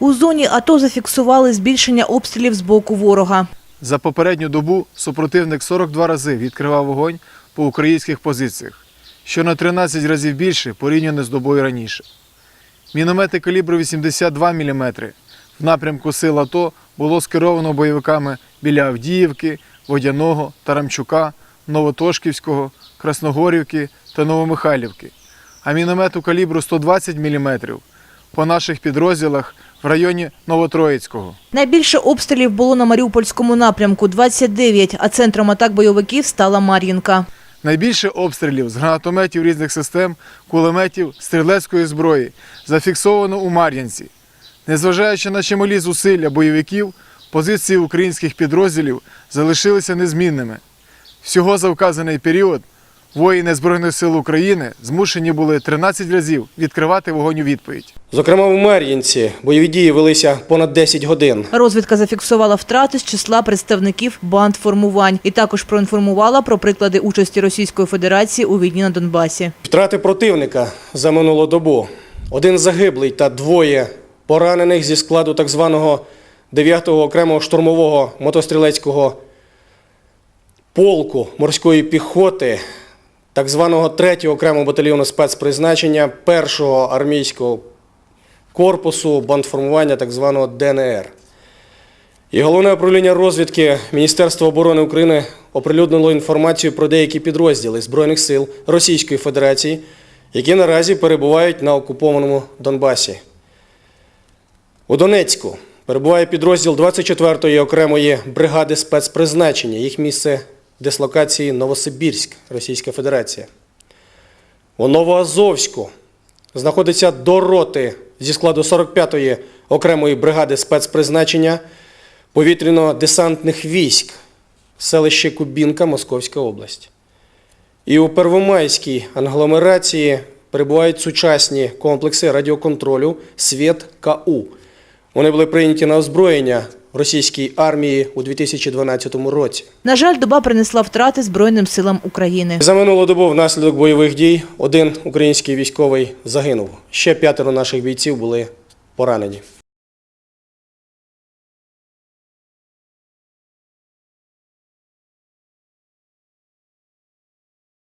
У зоні АТО зафіксували збільшення обстрілів з боку ворога. За попередню добу супротивник 42 рази відкривав вогонь по українських позиціях, що на 13 разів більше порівняно з добою раніше. Міномети калібру 82 мм в напрямку сил АТО було скеровано бойовиками біля Авдіївки, Водяного, Тарамчука, Новотошківського, Красногорівки та Новомихайлівки, а міномету калібру 120 мм по наших підрозділах в районі Новотроїцького. Найбільше обстрілів було на Маріупольському напрямку – 29, а центром атак бойовиків стала Мар'їнка. Найбільше обстрілів з гранатометів різних систем, кулеметів, стрілецької зброї зафіксовано у Мар'янці. Незважаючи на чималі зусилля бойовиків, позиції українських підрозділів залишилися незмінними. Всього за вказаний період воїни Збройних сил України змушені були 13 разів відкривати вогонь у відповідь. Зокрема, у Мар'їнці бойові дії велися понад 10 годин. Розвідка зафіксувала втрати з числа представників банд формувань і також проінформувала про приклади участі Російської Федерації у війні на Донбасі. Втрати противника за минулу добу. Один загиблий та двоє поранених зі складу так званого 9-го окремого штурмового мотострілецького полку морської піхоти, так званого 3-го окремого батальйону спецпризначення 1-го армійського корпусу бандформування так званого ДНР. І головне управління розвідки Міністерства оборони України оприлюднило інформацію про деякі підрозділи Збройних сил Російської Федерації, які наразі перебувають на окупованому Донбасі. У Донецьку перебуває підрозділ 24-ї окремої бригади спецпризначення. Їх місце дислокації Новосибірськ, Російська Федерація. У Новоазовську знаходиться до роти зі складу 45-ї окремої бригади спецпризначення повітряно-десантних військ, селище Кубінка, Московська область. І у Первомайській англомерації перебувають сучасні комплекси радіоконтролю Світ КУ. Вони були прийняті на озброєння російській армії у 2012 році. На жаль, доба принесла втрати Збройним силам України. За минулу добу внаслідок бойових дій один український військовий загинув. Ще п'ятеро наших бійців були поранені.